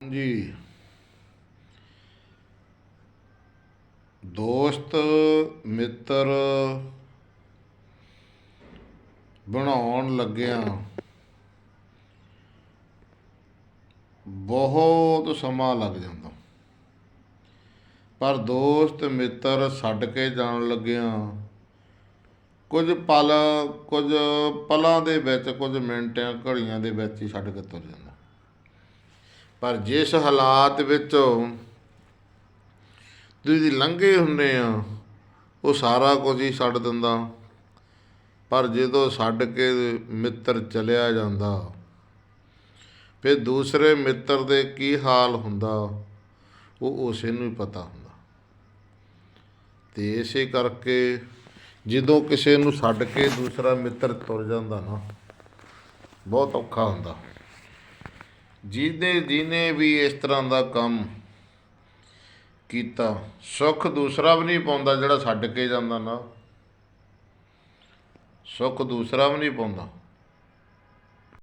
ਜੀ ਦੋਸਤ, ਮਿੱਤਰ ਬਣਾਉਣ ਲੱਗਿਆਂ ਬਹੁਤ ਸਮਾਂ ਲੱਗ ਜਾਂਦਾ। ਪਰ ਦੋਸਤ, ਮਿੱਤਰ ਛੱਡ ਕੇ ਜਾਣ ਲੱਗਿਆਂ ਕੁਝ ਪਲ, ਕੁਝ ਪਲਾਂ ਦੇ ਵਿੱਚ, ਕੁਝ ਮਿੰਟਾਂ, ਘੜੀਆਂ ਦੇ ਵਿੱਚ ਹੀ ਛੱਡ ਕੇ ਤੁਰ ਜਾਂਦਾ। ਪਰ ਜਿਸ ਹਾਲਾਤ ਵਿੱਚ ਤੁਸੀਂ ਲੰਘੇ ਹੁੰਦੇ ਆ, ਉਹ ਸਾਰਾ ਕੁਝ ਹੀ ਛੱਡ ਦਿੰਦਾ। ਪਰ ਜਦੋਂ ਛੱਡ ਕੇ ਮਿੱਤਰ ਚਲਿਆ ਜਾਂਦਾ, ਫਿਰ ਦੂਸਰੇ ਮਿੱਤਰ ਦੇ ਕੀ ਹਾਲ ਹੁੰਦਾ, ਉਹ ਉਸੇ ਨੂੰ ਹੀ ਪਤਾ ਹੁੰਦਾ। ਤੇ ਇਸੇ ਕਰਕੇ ਜਦੋਂ ਕਿਸੇ ਨੂੰ ਛੱਡ ਕੇ ਦੂਸਰਾ ਮਿੱਤਰ ਤੁਰ ਜਾਂਦਾ ਨਾ, ਬਹੁਤ ਔਖਾ ਹੁੰਦਾ। ਜਿਹਦੇ ਜਿਹਨੇ ਵੀ ਇਸ ਤਰ੍ਹਾਂ ਦਾ ਕੰਮ ਕੀਤਾ, ਸੁੱਖ ਦੂਸਰਾ ਵੀ ਨਹੀਂ ਪਾਉਂਦਾ ਜਿਹੜਾ ਛੱਡ ਕੇ ਜਾਂਦਾ ਨਾ। ਸੁੱਖ ਦੂਸਰਾ ਵੀ ਨਹੀਂ ਪਾਉਂਦਾ।